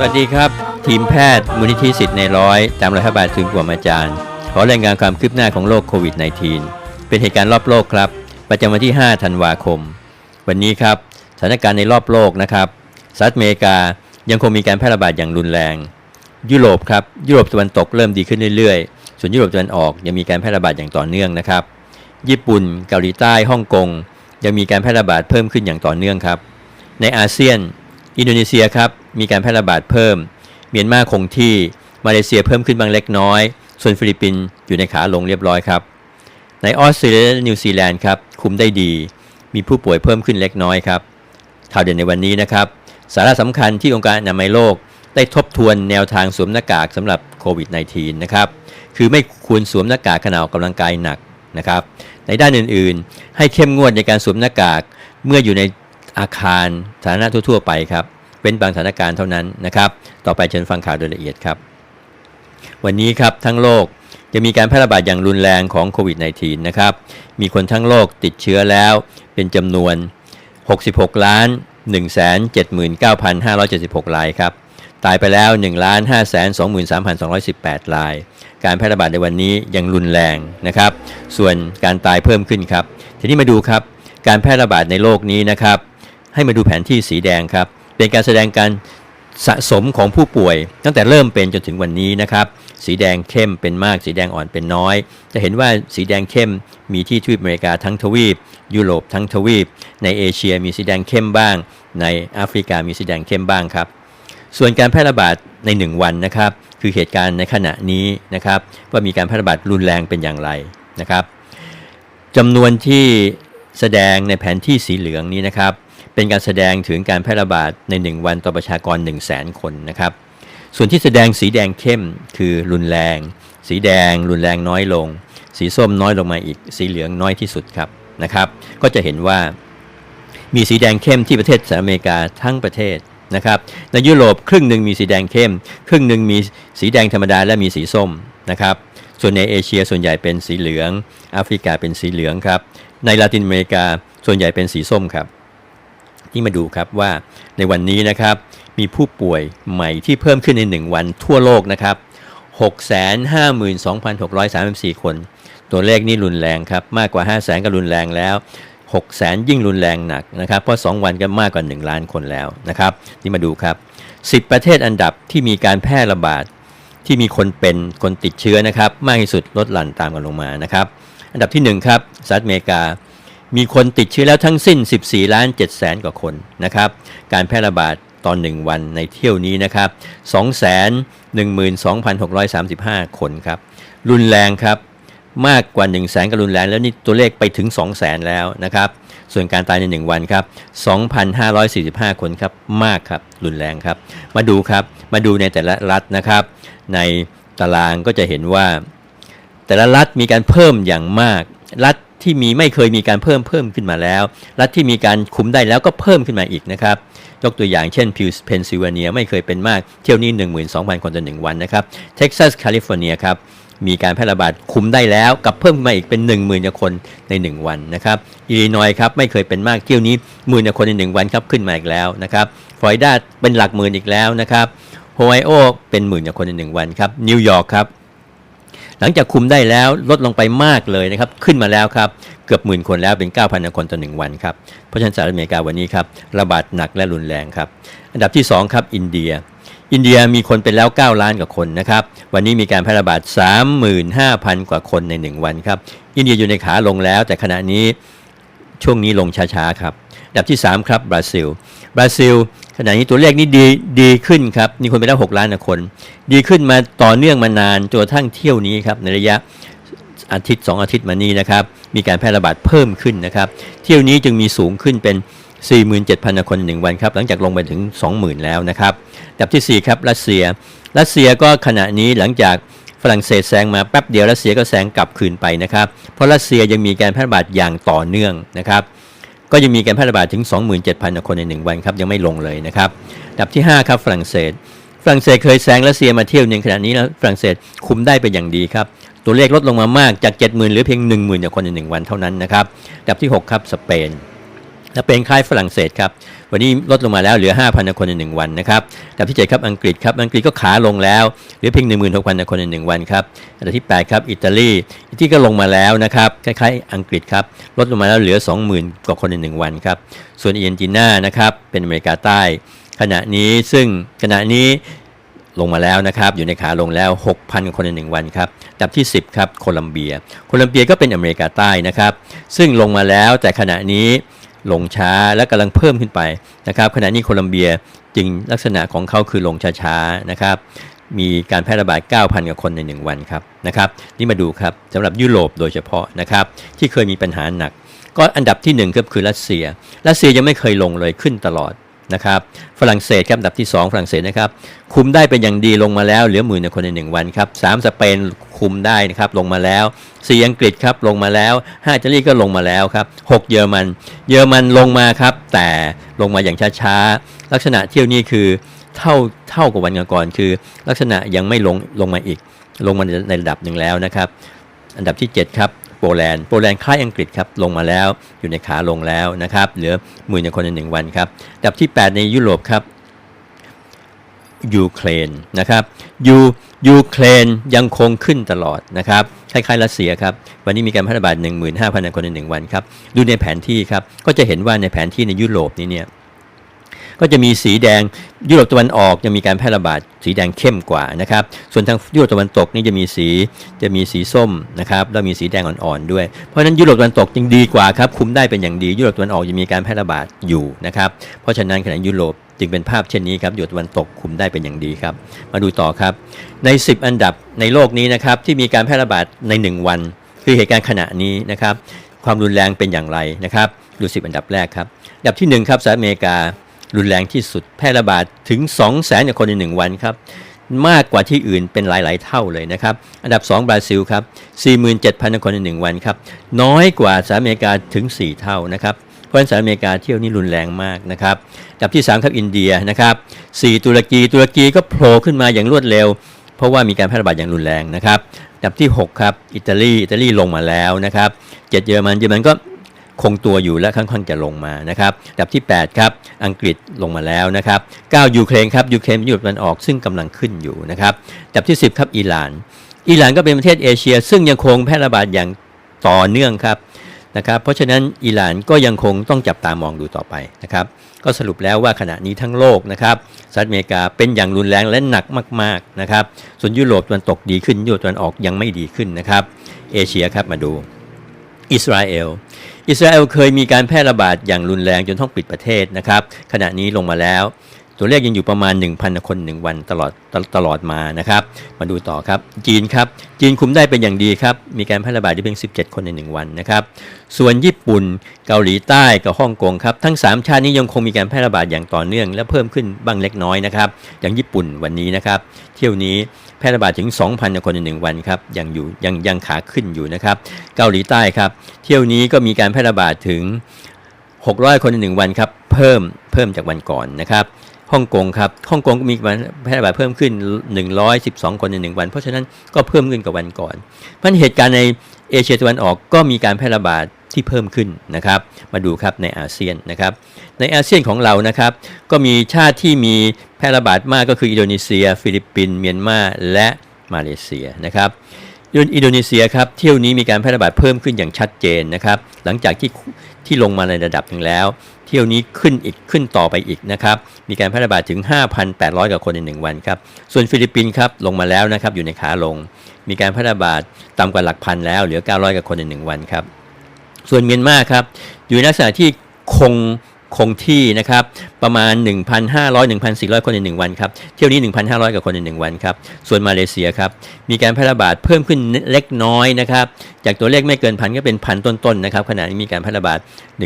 สวัสดีครับ ทีมแพทย์มูลนิธิสิทธิ์ในร้อยตามรัฐบาลถึงกว่าอาจารย์ ขอรายงานความคืบหน้าของโรคโควิด -19 เป็นเหตุการณ์รอบโลกครับ ประจำวันที่ 5 ธันวาคม วันนี้ครับสถานการณ์ในรอบโลกนะครับสหรัฐอเมริกายังคงมีการแพร่ระบาดอย่างรุนแรง ยุโรปครับยุโรปตะวันตกเริ่มดีขึ้นเรื่อยๆ ส่วนยุโรปตะวันออกยังมีการแพร่ระบาดอย่างต่อเนื่องนะครับ ญี่ปุ่น เกาหลีใต้ฮ่องกงยังมีการแพร่ระบาดเพิ่มขึ้นอย่างต่อเนื่องครับ ในอาเซียน อินโดนีเซียครับมีการแพร่ระบาดเพิ่ม เมียนมาคงที่ มาเลเซียเพิ่มขึ้นบางเล็กน้อย ส่วนฟิลิปปินส์อยู่ในขาลงเรียบร้อยครับ ในออสเตรเลียและนิวซีแลนด์ครับคุมได้ดี มีผู้ป่วยเพิ่มขึ้นเล็กน้อยครับ ข่าวเด่นในวันนี้นะครับ สาระสำคัญที่องค์การอนามัยโลกได้ทบทวนแนวทางสวมหน้ากากสำหรับโควิด -19 นะครับ คือไม่ควรสวมหน้ากากขณะออกกำลังกายหนักนะครับ ในด้านอื่นๆ ให้เข้มงวดในการสวมหน้ากากเมื่ออยู่ในอาคารสาธารณะทั่ว ๆ ไปครับ เป็นบางสถานการณ์เท่านั้นนะครับ ต่อไปเชิญฟังข่าวโดยละเอียดครับ วันนี้ครับทั้งโลกจะมีการแพร่ระบาดอย่างรุนแรงของโควิด -19 นะครับ มีคนทั้งโลกติดเชื้อแล้วเป็นจำนวน 66 ล้าน179,576 รายครับ ตายไปแล้ว1ล้าน5 23,218 ราย การแพร่ระบาดในวันนี้ยังรุนแรงนะครับ ส่วนการตายเพิ่มขึ้นครับ ทีนี้มาดูครับ การแพร่ระบาดในโลกนี้นะครับ ให้มาดูแผนที่สีแดงครับ เป็นการแสดงการสะสมของผู้ป่วย ตั้งแต่เริ่มเป็นจนถึงวันนี้นะครับ สีแดงเข้มเป็นมาก สีแดงอ่อนเป็นน้อย จะเห็นว่าสีแดงเข้มมีที่ทวีปอเมริกาทั้งทวีป ยุโรปทั้งทวีป ในเอเชียมีสีแดงเข้มบ้าง ในแอฟริกามีสีแดงเข้มบ้างครับ ส่วนการแพร่ระบาดใน 1 วันนะครับ คือเหตุการณ์ในขณะนี้นะครับว่ามีการแพร่ระบาดรุนแรงเป็นอย่างไรนะครับจำนวนที่แสดงในแผนที่สีเหลืองนี้นะครับ เป็นการแสดงถึงการแพร่ระบาดใน 1 วันต่อประชากร 1 0 0 0 0แสนคนนะครับ ส่วนที่แสดงสีแดงเข้มคือรุนแรง สีแดงรุนแรงน้อยลง สีส้มน้อยลงมาอีก สีเหลืองน้อยที่สุดครับนะครับ ก็จะเห็นว่ามีสีแดงเข้มที่ประเทศสหรัฐอเมริกาทั้งประเทศนะครับในยุโรปครึ่งหนึ่งมีสีแดงเข้ม ครึ่งหนึ่งมีสีแดงธรรมดาและมีสีส้มนะครับส่วนในเอเชียส่วนใหญ่เป็นสีเหลืองแอฟริกาเป็นสีเหลืองครับในลาตินอเมริกาส่วนใหญ่เป็นสีส้มครับ ที่มาดูครับว่าในวันนี้นะครับมีผู้ป่วยใหม่ที่เพิ่มขึ้นใน 1 วันทั่วโลกนะครับ 652,634 คน ตัวเลขนี่รุนแรงครับ มากกว่า 5 0 0 0 0ก็รุนแรงแล้ว 6 0 0 0 0ยิ่งรุนแรงหนักนะครับ เพราะ 2 วันก็มากกว่า 1 ล้านคนแล้วนะครับ นี่มาดูครับ 10 ประเทศอันดับที่มีการแพร่ระบาดที่มีคนเป็นคนติดเชื้อนะครับ มากที่สุดลดหลั่นตามกันลงมานะครับ อันดับที่1ครับสหรัฐอเมริกา มีคนติดเชื้อแล้วทั้งสิ้น 14 ล้าน7แสนกว่าคนนะครับ การแพร่ระบาดตอน 1 วันในเที่ยวนี้นะครับ212,635 คนครับ รุนแรงครับมากกว่า 1 0 0 0 0แสนก็รุนแรงแล้วนี่ตัวเลขไปถึง 2 0 0แสนแล้วนะครับ ส่วนการตายใน 1 วันครับ 2,545 คนครับ มากครับ รุนแรงครับ มาดูครับ มาดูในแต่ละรัฐนะครับ ในตารางก็จะเห็นว่า แต่ละรัฐมีการเพิ่มอย่างมาก รัฐ ที่มีไม่เคยมีการเพิ่มเพิ่มขึ้นมาแล้ว รัฐที่มีการคุมได้แล้วก็เพิ่มขึ้นมาอีกนะครับ ยกตัวอย่างเช่นพิュร์เพนซิลเวเนียไม่เคยเป็นมากเที่ยวนี้ 12,000 คนต่อหนึ่งวันนะครับเท็กซัสแคลิฟอร์เนียครับมีการแพร่ระบาดคุมได้แล้วกับเพิ่มขึ้นมาอีกเป็น 10,000กว่าคนใน 1 วันนะครับอิลลินอยครับไม่เคยเป็นมากเที่ยวนี้หมื่นกว่าคนใน 1 วันครับขึ้นมาอีกแล้วนะครับฟลอริดาเป็นหลักหมื่นอีกแล้วนะครับโฮไอโอเป็นหมื่นกว่าคนใน 1 วันครับนิวยอร์กครับ หลังจากคุมได้แล้วลดลงไปมากเลยนะครับ ขึ้นมาแล้วครับ เกือบหมื่นคนแล้วเป็น 9,000 คนต่อ 1 วันครับ เพราะฉะนั้นสหรัฐอเมริกาวันนี้ครับ ระบาดหนักและรุนแรงครับ อันดับที่ 2 ครับ อินเดีย อินเดียมีคนเป็นแล้ว 9 ล้านกว่าคนนะครับ วันนี้มีการแพร่ระบาด 35,000 กว่าคนใน 1 วันครับ อินเดียอยู่ในขาลงแล้ว แต่ขณะนี้ช่วงนี้ลงช้าๆครับ ดับที่ 3 ครับบราซิล บราซิลขณะนี้ตัวเลขนี้ดีดีขึ้นครับมีคนไปแล้ว6ล้านคน ดีขึ้นมาต่อเนื่องมานานจนกระทั่งเที่ยวนี้ครับในระยะอาทิตย์ 2 อาทิตย์มานี้นะครับมีการแพร่ระบาดเพิ่มขึ้นนะครับเที่ยวนี้จึงมีสูงขึ้นเป็น 47,000 คนหนึ่งวันครับหลังจากลงไปถึง 20,000 แล้วนะครับอันดับทีสี่ 4 ครับรัสเซีย รัสเซียก็ขณะนี้หลังจากฝรั่งเศสแซงมาแป๊บเดียวรัสเซียก็แซงกลับคืนไปนะครับเพราะรัสเซียยังมีการแพร่ระบาดอย่างต่อเนื่องนะครับ ก็ยังมีการแพร่ระบาดถึง 27,000 คนใน 1 วันครับ ยังไม่ลงเลยนะครับดับที่ 5 ครับฝรั่งเศส ฝรั่งเศสเคยแซงรัสเซียมาเที่ยวหนึ่งขณะนี้แล้วฝรั่งเศสคุมได้เป็นอย่างดีครับ ตัวเลขลดลงมามากจาก 70,000เหรือเพียง 10,000คนใน 1 วันเท่านั้นนะครับดับที่ 6 ครับสเปนและเป็นคล้ายฝรั่งเศสครับ วันนี้ลดลงมาแล้วเหลือ 5,000 คนใน 1 วันนะครับอันดับที่ 7 ครับอังกฤษครับอังกฤษก็ขาลงแล้วเหลือเพียง16,000 คนใน 1 วันครับอันดับที่ 8 ครับอิตาลีอิตาลีก็ลงมาแล้วนะครับคล้ายๆ อังกฤษครับลดลงมาแล้วเหลือ 20,000 กว่าคนใน 1 วันครับส่วนอเจนตินานะครับเป็นอเมริกาใต้ ขณะนี้ซึ่งขณะนี้ลงมาแล้วนะครับ อยู่ในขาลงแล้ว 6,000 คนใน 1 วันครับดับที่ 10 ครับ โคลัมเบีย โคลัมเบียก็เป็นอเมริกาใต้นะครับ ซึ่งลงมาแล้วแต่ขณะนี้ ลงช้าและกำลังเพิ่มขึ้นไปนะครับขณะนี้โคลัมเบียจริงลักษณะของเขาคือลงช้าๆนะครับมีการแพร่ระบาด 9,000 กว่าคนใน 1 วันครับนะครับนี่มาดูครับสำหรับยุโรปโดยเฉพาะนะครับที่เคยมีปัญหาหนัก ก็อันดับที่1ครับคือรัสเซีย รัสเซียยังไม่เคยลงเลยขึ้นตลอดนะครับฝรั่งเศสครับอันดับที่ 2 ฝรั่งเศสนะครับคุมได้เป็นอย่างดีลงมาแล้วเหลือหมื่นคนใน 1 วันครับสามสเปน คุมได้นะครับลงมาแล้วสี่อังกฤษครับลงมาแล้วห้าอิตาลีก็ลงมาแล้วครับหกเยอรมัน เยอรมันลงมาครับ แต่ลงมาอย่างช้าๆ ลักษณะเที่ยวนี้คือเท่าเท่ากับวันก่อนคือ ลักษณะยังไม่ลงลงมาอีก ลงมาในระดับหนึ่งแล้วนะครับ อันดับที่ 7 ครับโปแลนด์โปแลนด์คล้ายอังกฤษครับลงมาแล้วอยู่ในขาลงแล้วนะครับเหลือหมื่นคนในหนึ่งวันครับอันดับที่ 8 ในยุโรปครับยูเครนนะครับยู ยูเครนยังคงขึ้นตลอดนะครับคล้ายๆรัสเซียครับ วันนี้มีการแพร่ระบาด 15,000 คนใน 1 วันครับ ดูในแผนที่ครับ ก็จะเห็นว่าในแผนที่ในยุโรปนี้เนี่ยก็จะมีสีแดงยุโรปตะวันออกจะมีการแพร่ระบาดสีแดงเข้มกว่านะครับ ส่วนทางยุโรปตะวันตกนี่จะมีสีจะมีสีส้มนะครับแล้วมีสีแดงอ่อนๆด้วย เพราะฉะนั้นยุโรปตะวันตกจึงดีกว่าครับคุมได้เป็นอย่างดียุโรปตะวันออกจะมีการแพร่ระบาดอยู่นะครับเพราะฉะนั้นขณะยุโรป จึงเป็นภาพเช่นนี้ครับหยุโรปตะวันตกคุมได้เป็นอย่างดีครับ มาดูต่อครับ ใน 10 อันดับในโลกนี้นะครับที่มีการแพร่ระบาดใน 1 วัน คือเหตุการณ์ขณะนี้นะครับ ความรุนแรงเป็นอย่างไรนะครับดู10 อันดับแรกครับอันดับที่1ครับสหรัฐอเมริการุนแรงที่สุดแพร่ระบาดถึง 2 0 0แสนคนใน 1 วันครับมากกว่าที่อื่นเป็นหลาย ๆ เท่าเลยนะครับ อันดับ 2 บราซิลครับ 47,000 คนใน 1 วันครับ น้อยกว่าสหรัฐอเมริกาถึง 4 เท่านะครับ เพราะฉะนั้นสหรัฐอเมริกาเที่ยวนี้รุนแรงมากนะครับอันดับที่ 3 ครับอินเดียนะครับ4ตุรกีตุรกีก็โผล่ขึ้นมาอย่างรวดเร็ว เพราะว่ามีการแพร่ระบาดอย่างรุนแรงนะครับอันดับที่ 6 ครับอิตาลีอิตาลีลงมาแล้วนะครับ7เยอรมันเยอรมันก็คงตัวอยู่และค่อนข้างจะลงมานะครับอันดับที่ 8 ครับ อังกฤษลงมาแล้วนะครับ9ยูเครนครับยูเครนเป็นยุโรปมันออกซึ่งกำลังขึ้นอยู่นะครับอันดับที่ 10 ครับอิหร่าน อิหร่านก็เป็นประเทศเอเชีย ซึ่งยังคงแพร่ระบาดอย่างต่อเนื่องครับ นะครับเพราะฉะนั้นอิหร่านก็ยังคงต้องจับตามองดูต่อไปนะครับก็สรุปแล้วว่าขณะนี้ทั้งโลกนะครับสหรัฐอเมริกาเป็นอย่างรุนแรงและหนักมากๆนะครับส่วนยุโรปตะวันตกดีขึ้นยุโรปตะวันออกยังไม่ดีขึ้นนะครับเอเชียครับมาดูอิสราเอล อิสราเอลเคยมีการแพร่ระบาดอย่างรุนแรงจนต้องปิดประเทศนะครับ ขณะนี้ลงมาแล้ว ตัวเลขยังอยู่ประมาณ 1,000 คน 1 วันตลอดตตลอดมานะครับ มาดูต่อครับ จีนครับ จีนคุมได้เป็นอย่างดีครับ มีการแพร่ระบาดได้เพียง 17 คนใน 1 วันนะครับ ส่วนญี่ปุ่น เกาหลีใต้กับฮ่องกงครับ ทั้ง 3 ชาตินี้ยังคงมีการแพร่ระบาดอย่างต่อเนื่อง และเพิ่มขึ้นบ้างเล็กน้อยนะครับ อย่างญี่ปุ่นวันนี้นะครับ เที่ยวนี้แพร่ระบาดถึง 2,000 คนใน 1 วันครับ ยังอยู่ยังยังขาขึ้นอยู่นะครับ เกาหลีใต้ครับ เที่ยวนี้ก็มีการแพร่ระบาดถึง 600 คนใน 1 วันครับ เพิ่มเพิ่มจากวันก่อนนะครับ ฮ่องกงครับฮ่องกงมีการแพร่ระบาดเพิ่มขึ้น 112 คนใน 1 วัน เพราะฉะนั้นก็เพิ่มขึ้นกับวันก่อนเพราะฉะนั้นเหตุการณ์ในเอเชียตะวันออกก็มีการแพร่ระบาดที่เพิ่มขึ้นนะครับ มาดูครับในอาเซียนนะครับ ในอาเซียนของเรานะครับ ก็มีชาติที่มีแพร่ระบาดมากก็คืออินโดนีเซีย ฟิลิปปินส์เมียนมาและมาเลเซียนะครับ อินโดนีเซียครับเที่ยวนี้มีการแพร่ระบาดเพิ่มขึ้นอย่างชัดเจนนะครับหลังจากที่ที่ลงมาในระดับหนึ่งแล้ว เที่ยวนี้ขึ้นอีกขึ้นต่อไปอีกนะครับมีการแพร่ระบาดถึง 5,800 กว่าคนใน 1 วันครับส่วนฟิลิปปินส์ครับลงมาแล้วนะครับอยู่ในขาลง มีการแพร่ระบาดต่ำกว่าหลักพันแล้วเหลือ 900 กว่าคนใน 1 วันครับส่วนเมียนมาครับอยู่ในลักษณะที่คง คงที่นะครับประมาณ 1,500 1,400 คนใน 1 วันครับเที่ยวนี้ 1,500กว่าคนใน 1 วันครับส่วนมาเลเซียครับมีการแพร่ระบาดเพิ่มขึ้นเล็กน้อยนะครับจากตัวเลขไม่เกินพันก็เป็นพันต้นๆนะครับขณะนี้มีการแพร่ระบาด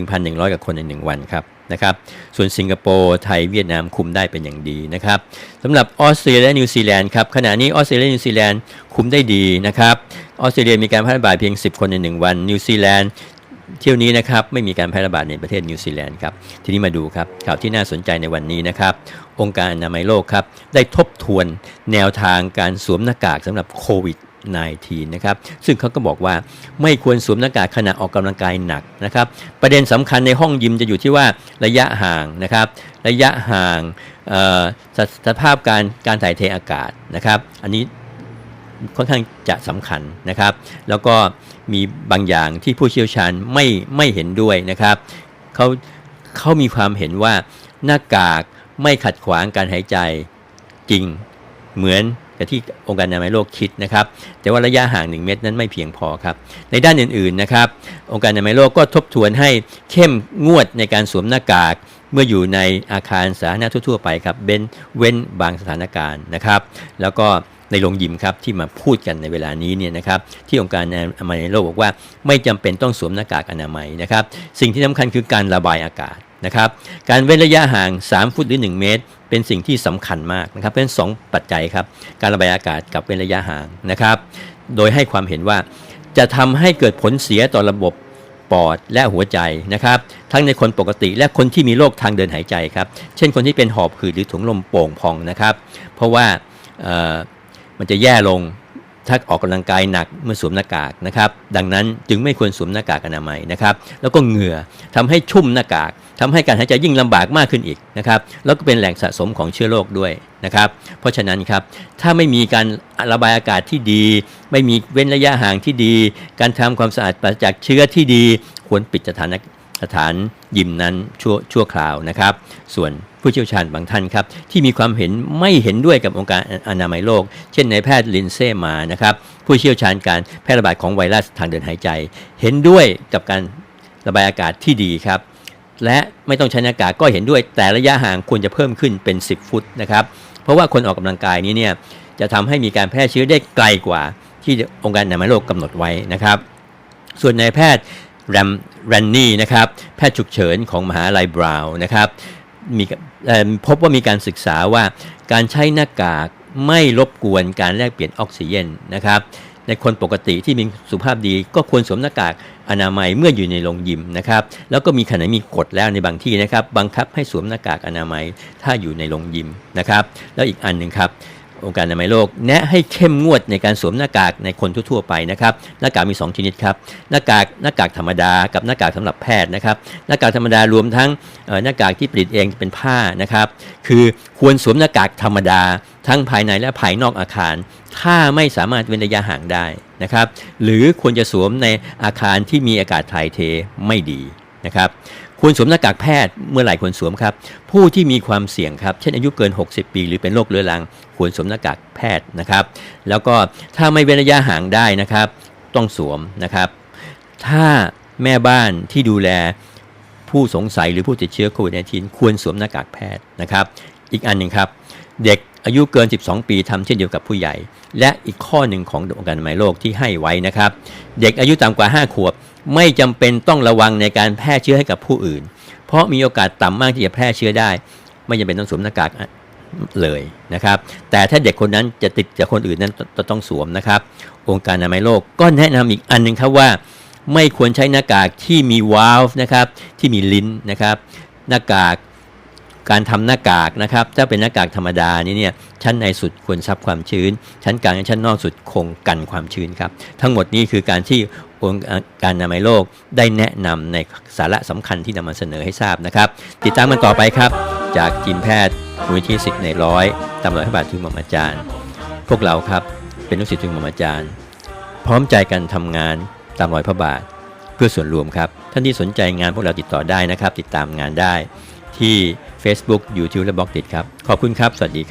1,100กว่าคนใน 1 วันครับนะครับส่วนสิงคโปร์ไทยเวียดนามคุมได้เป็นอย่างดีนะครับสำหรับออสเตรเลียและนิวซีแลนด์ครับขณะนี้ออสเตรเลียและนิวซีแลนด์คุมได้ดีนะครับออสเตรเลียมีการแพร่ระบาดเพียง 10 คนใน 1 วันนิวซีแลนด์ เที่ยวนี้นะครับไม่มีการแพร่ระบาดในประเทศนิวซีแลนด์ครับทีนี้มาดูครับข่าวที่น่าสนใจในวันนี้นะครับ องค์การอนามัยโลกครับได้ทบทวนแนวทางการสวมหน้ากากสำหรับโควิด -19 นะครับซึ่งเขาก็บอกว่าไม่ควรสวมหน้ากากขณะออกกำลังกายหนักนะครับ ประเด็นสำคัญในห้องยิมจะอยู่ที่ว่าระยะห่างนะครับ ระยะห่างสสภาพการการถ่ายเทอากาศนะครับ อันนี้ ค่อนข้างจะสำคัญนะครับ แล้วก็มีบางอย่างที่ผู้เชี่ยวชาญไม่ไม่เห็นด้วยนะครับเขาเขามีความเห็นว่าหน้ากากไม่ขัดขวางการหายใจจริงเหมือนกับที่องค์การอนามัยโลกคิดนะครับ แต่ว่าระยะห่าง 1 เมตรนั้นไม่เพียงพอครับ ในด้านอื่นๆนะครับ องค์การอนามัยโลกก็ทบทวนให้เข้มงวดในการสวมหน้ากากเมื่ออยู่ในอาคารสาธารณะทั่วๆไปครับเว้นเว้นบางสถานการณ์นะครับ แล้วก็ ในโรงยิมครับที่มาพูดกันในเวลานี้เนี่ยนะครับที่องค์การอนามัยโลกบอกว่าไม่จำเป็นต้องสวมหน้ากากอนามัยนะครับสิ่งที่สำคัญคือการระบายอากาศนะครับการเว้นระยะห่าง 3 ฟุตหรือ 1 เมตร เป็นสิ่งที่สำคัญมากนะครับเป็นสองปัจจัยครับการระบายอากาศกับเว้นระยะห่างนะครับ โดยให้ความเห็นว่าจะทำให้เกิดผลเสียต่อระบบปอดและหัวใจนะครับ ทั้งในคนปกติและคนที่มีโรคทางเดินหายใจครับ เช่นคนที่เป็นหอบหืดหรือถุงลมโป่งพองนะครับ เพราะว่า มันจะแย่ลงถ้าออกกำลังกายหนักเมื่อสวมหน้ากากนะครับดังนั้นจึงไม่ควรสวมหน้ากากอนามัยนะครับแล้วก็เหงื่อทำให้ชุ่มหน้ากากทำให้การหายใจยิ่งลำบากมากขึ้นอีกนะครับแล้วก็เป็นแหล่งสะสมของเชื้อโรคด้วยนะครับเพราะฉะนั้นครับถ้าไม่มีการระบายอากาศที่ดี ไม่มีเว้นระยะห่างที่ดี การทำความสะอาดปราศจากเชื้อที่ดี ควรปิดสถาน สถานยิมนั้นชั่วชั่วคราวนะครับ ส่วนผู้เชี่ยวชาญบางท่านครับ ที่มีความเห็นไม่เห็นด้วยกับองค์การอนามัยโลก เช่นนายแพทย์ลินเซ่มานะครับ ผู้เชี่ยวชาญการแพร่ระบาดของไวรัสทางเดินหายใจ เห็นด้วยกับการระบายอากาศที่ดีครับ และไม่ต้องใช้หน้ากากก็เห็นด้วยแต่ระยะห่างควรจะเพิ่มขึ้นเป็น 10 ฟุตนะครับ เพราะว่าคนออกกำลังกายนี้เนี่ยจะทำให้มีการแพร่เชื้อได้ไกลกว่าที่องค์การอนามัยโลกกำหนดไว้นะครับ ส่วนนายแพทย์ แรมแรนนี่นะครับแพทย์ฉุกเฉินของมหาลัยบราวน์นะครับมีพบว่ามีการศึกษาว่าการใช้หน้ากากไม่รบกวนการแลกเปลี่ยนออกซิเจนนะครับในคนปกติที่มีสุขภาพดีก็ควรสวมหน้ากากอนามัยเมื่ออยู่ในโรงยิมนะครับแล้วก็มีขณะมีกฎแล้วในบางที่นะครับ บังคับให้สวมหน้ากากอนามัยถ้าอยู่ในโรงยิมนะครับ แล้วอีกอันหนึ่งครับ องค์การอนามัยโลกแนะให้เข้มงวดในการสวมหน้ากากในคนทั่วๆไปนะครับหน้ากากมี 2 ชนิดครับหน้ากากหน้ากากธรรมดากับหน้ากากสำหรับแพทย์นะครับหน้ากากธรรมดารวมทั้งหน้ากากที่ผลิตเองเป็นผ้านะครับ คือควรสวมหน้ากากธรรมดา ทั้งภายในและภายนอกอาคาร ถ้าไม่สามารถเว้นระยะห่างได้นะครับ หรือควรจะสวมในอาคารที่มีอากาศถ่ายเทไม่ดีนะครับ ควรสวมหน้ากากแพทย์เมื่อไหร่ควรสวมครับ ผู้ที่มีความเสี่ยงครับ เช่นอายุเกิน 60 ปี หรือเป็นโรคเรื้อรัง ควรสวมหน้ากากแพทย์นะครับ แล้วก็ถ้าไม่เว้นระยะห่างได้นะครับ ต้องสวมนะครับ ถ้าแม่บ้านที่ดูแลผู้สงสัยหรือผู้ติดเชื้อโควิด -19 ควรสวมหน้ากากแพทย์นะครับ อีกอันหนึ่งครับ เด็ก อายุเกิน 12 ปีทำเช่นเดียวกับผู้ใหญ่ และอีกข้อหนึ่งขององค์การอนามัยโลกที่ให้ไว้นะครับ เด็กอายุต่ำกว่า 5 ขวบ ไม่จำเป็นต้องระวังในการแพร่เชื้อให้กับผู้อื่น เพราะมีโอกาสต่ำมากที่จะแพร่เชื้อได้ ไม่จำเป็นต้องสวมหน้ากากเลยนะครับ แต่ถ้าเด็กคนนั้นจะติดจากคนอื่นนั้นตต้องสวมนะครับ องค์การอนามัยโลกก็แนะนำอีกอันหนึ่งครับว่า ไม่ควรใช้หน้ากากที่มีวาล์วนะครับที่มีลิ้นนะครับหน้ากาก การทำหน้ากากนะครับถ้าเป็นหน้ากากธรรมดานี่เนี่ยชั้นในสุดควรซับความชื้น ชั้นกลางและชั้นนอกสุดคงกันความชื้นครับทั้งหมดนี้คือการที่องค์การอนามัยโลกได้แนะนำในสาระสำคัญที่นำมาเสนอให้ทราบนะครับ ติดตามกันต่อไปครับ จากทีมแพทย์มูลนิธิสิทธิ์ในร้อยตามรอยพระบาททุนหม่อมอาจารย์ พวกเราครับเป็นลูกศิษย์ทุนหม่อมอาจารย์ พร้อมใจกันทำงานตามรอยพระบาท เพื่อส่วนรวมครับ ท่านที่สนใจงานพวกเราติดต่อได้นะครับ ติดตามงานได้ ที่ Facebook YouTube และบล็อกดิครับ ขอบคุณครับ สวัสดีครับ